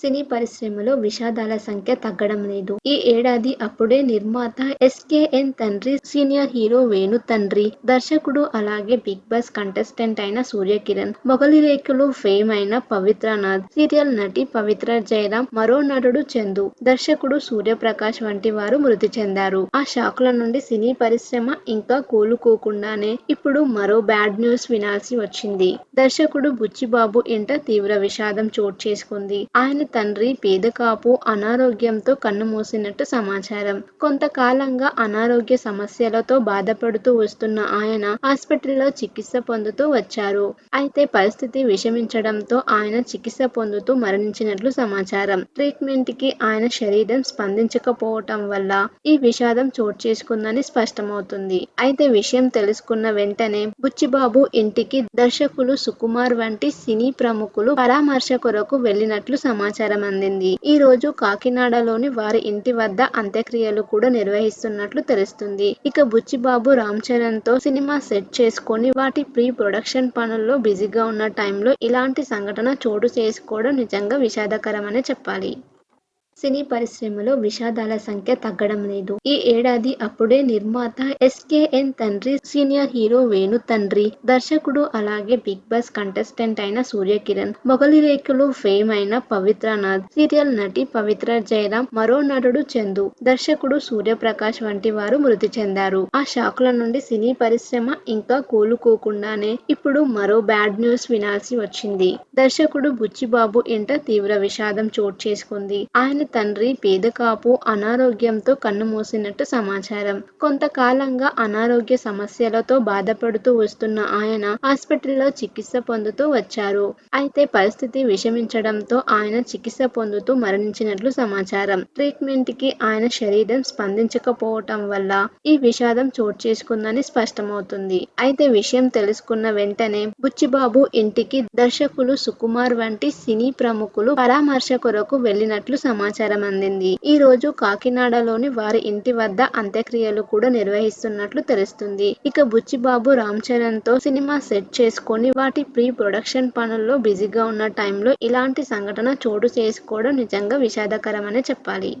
సినీ పరిశ్రమలో విషాదాల సంఖ్య తగ్గడం లేదు. ఈ ఏడాది అప్పుడే నిర్మాత ఎస్కేఎన్ తండ్రి, సీనియర్ హీరో వేణు తండ్రి, దర్శకుడు అలాగే బిగ్ బాస్ కంటెస్టెంట్ అయిన సూర్యకిరణ్, మొగలిరేకులు ఫేమ్ అయిన పవిత్రనాథ్, సీరియల్ నటి పవిత్ర జయరాం, మరో నటుడు చందు, దర్శకుడు సూర్యప్రకాష్ వంటి వారు మృతి చెందారు. ఆ షాక్ ల నుండి సినీ పరిశ్రమ ఇంకా కోలుకోకుండానే ఇప్పుడు మరో బ్యాడ్ న్యూస్ వినాల్సి వచ్చింది. దర్శకుడు బుచ్చిబాబు ఇంట తీవ్ర విషాదం చోటు చేసుకుంది ఆయన తండ్రి పేదకాపు అనారోగ్యంతో కన్నుమూసినట్టు సమాచారం. కొంతకాలంగా అనారోగ్య సమస్యలతో బాధపడుతూ వస్తున్న ఆయన హాస్పిటల్లో చికిత్స పొందుతూ వచ్చారు. అయితే పరిస్థితి విషమించడంతో ఆయన చికిత్స పొందుతూ మరణించినట్లు సమాచారం. ట్రీట్మెంట్కి ఆయన శరీరం స్పందించకపోవటం వల్ల ఈ విషాదం చోటుచేసుకుందని స్పష్టమవుతుంది. అయితే విషయం తెలుసుకున్న వెంటనే బుచ్చిబాబు ఇంటికి దర్శకులు సుకుమార్ వంటి సినీ ప్రముఖులు పరామర్శ కొరకు వెళ్ళినట్లు సమాచారం అందింది. ఈ రోజు కాకినాడలోని వారి ఇంటి వద్ద అంత్యక్రియలు కూడా నిర్వహిస్తున్నట్లు తెలుస్తుంది. ఇక బుచ్చిబాబు రామ్ చరణ్తో సినిమా సెట్ చేసుకుని వాటి ప్రీ ప్రొడక్షన్ పనుల్లో బిజీగా ఉన్న టైంలో ఇలాంటి సంఘటన చోటు చేసుకోవడం నిజంగా విషాదకరమనే చెప్పాలి. సినీ పరిశ్రమలో విషాదాల సంఖ్య తగ్గడం లేదు. ఈ ఏడాది అప్పుడే నిర్మాత ఎస్కేఎన్ తండ్రి, సీనియర్ హీరో వేణు తండ్రి, దర్శకుడు అలాగే బిగ్ బాస్ కంటెస్టెంట్ అయిన సూర్యకిరణ్, మొగలిరేకులు ఫేమ్ అయిన పవిత్రనాథ్, సీరియల్ నటి పవిత్ర జయరాం, మరో నటుడు చందు, దర్శకుడు సూర్యప్రకాష్ వంటి వారు మృతి చెందారు. ఆ షాకుల ల నుండి సినీ పరిశ్రమ ఇంకా కోలుకోకుండానే ఇప్పుడు మరో బ్యాడ్ న్యూస్ వినాల్సి వచ్చింది. దర్శకుడు బుచ్చిబాబు ఇంట తీవ్ర విషాదం చోటు చేసుకుంది ఆయన తండ్రి పేదకాపు అనారోగ్యంతో కన్నుమూసినట్టు సమాచారం. కొంతకాలంగా అనారోగ్య సమస్యలతో బాధపడుతూ వస్తున్న ఆయన ఆసుపత్రిలో చికిత్స పొందుతూ వచ్చారు. అయితే పరిస్థితి విషమించడంతో ఆయన చికిత్స పొందుతూ మరణించినట్లు సమాచారం. ట్రీట్మెంట్కి ఆయన శరీరం స్పందించకపోవటం వల్ల ఈ విషాదం చోటు చేసుకుందని స్పష్టమవుతుంది. అయితే విషయం తెలుసుకున్న వెంటనే బుచ్చిబాబు ఇంటికి దర్శకులు సుకుమార్ వంటి సినీ ప్రముఖులు పరామర్శ కొరకు వెళ్ళినట్లు సమాచారం అందింది. ఈ రోజు కాకినాడలోని వారి ఇంటి వద్ద అంత్యక్రియలు కూడా నిర్వహిస్తున్నట్లు తెలుస్తుంది. ఇక బుచ్చిబాబు రామ్చరణ్తో సినిమా సెట్ చేసుకుని వాటి ప్రీ ప్రొడక్షన్ పనుల్లో బిజీగా ఉన్న టైంలో ఇలాంటి సంఘటన చోటు చేసుకోవడం నిజంగా విషాదకరమనే చెప్పాలి.